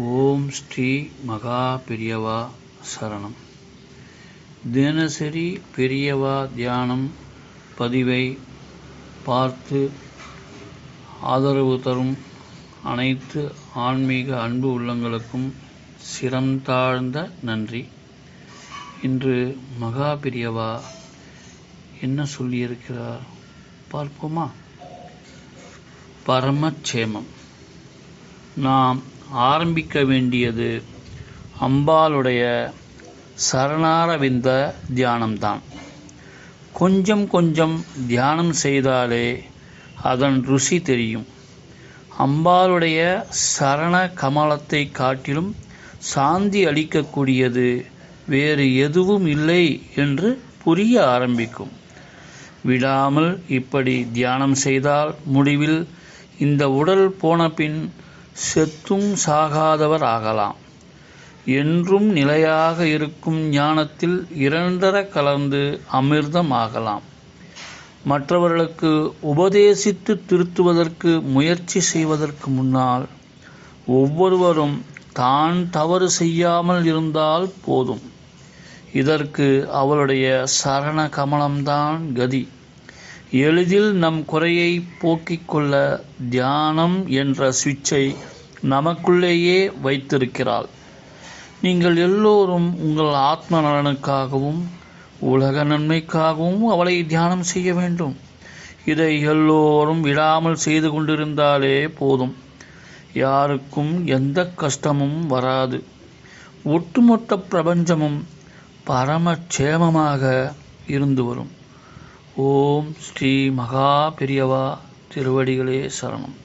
ஓம் ஸ்ரீ மகா பெரியவா சரணம். தினசரி பெரியவா தியானம் பதிவை பார்த்து ஆதரவு தரும் அனைத்து ஆன்மீக அன்பு உள்ளங்களுக்கும் சிரம் தாழ்ந்த நன்றி. இன்று மகா பெரியவா என்ன சொல்லியிருக்கிறார் பார்ப்போமா? பரமட்சேமம் நாம் ஆரம்பிக்க வேண்டியது அம்பாளுடைய சரணாரவிந்த தியானம்தான். கொஞ்சம் கொஞ்சம் தியானம் செய்தாலே அதன் ருசி தெரியும். அம்பாளுடைய சரண கமலத்தை காட்டிலும் சாந்தி அளிக்கக்கூடியது வேறு எதுவும் இல்லை என்று புரிய ஆரம்பிக்கும். விடாமல் இப்படி தியானம் செய்தால் முடிவில் இந்த உடல் போன பின் செத்தும் சாகாதவர் ஆகலாம். என்றும் நிலையாக இருக்கும் ஞானத்தில் இரண்டர கலந்து அமிர்தம் ஆகலாம். மற்றவர்களுக்கு உபதேசித்து திருத்துவதற்கு முயற்சி செய்வதற்கு முன்னால் ஒவ்வொருவரும் தான் தவறு செய்யாமல் இருந்தால் போதும். இதற்கு அவளுடைய சரண கமலம்தான் கதி. எளிதில் நம் குறையை போக்கிக் கொள்ள தியானம் என்ற சுவிட்சை நமக்குள்ளேயே வைத்திருக்கிறாள். நீங்கள் எல்லோரும் உங்கள் ஆத்ம நலனுக்காகவும் உலக நன்மைக்காகவும் அவளை தியானம் செய்ய வேண்டும். இதை எல்லோரும் விடாமல் செய்து கொண்டிருந்தாலே போதும். யாருக்கும் எந்த கஷ்டமும் வராது. ஒட்டுமொத்த பிரபஞ்சமும் பரமட்சேமமாக இருந்து வரும். ஓம் ஸ்ரீ மகா பெரியவா திருவடிகளே சரணம்.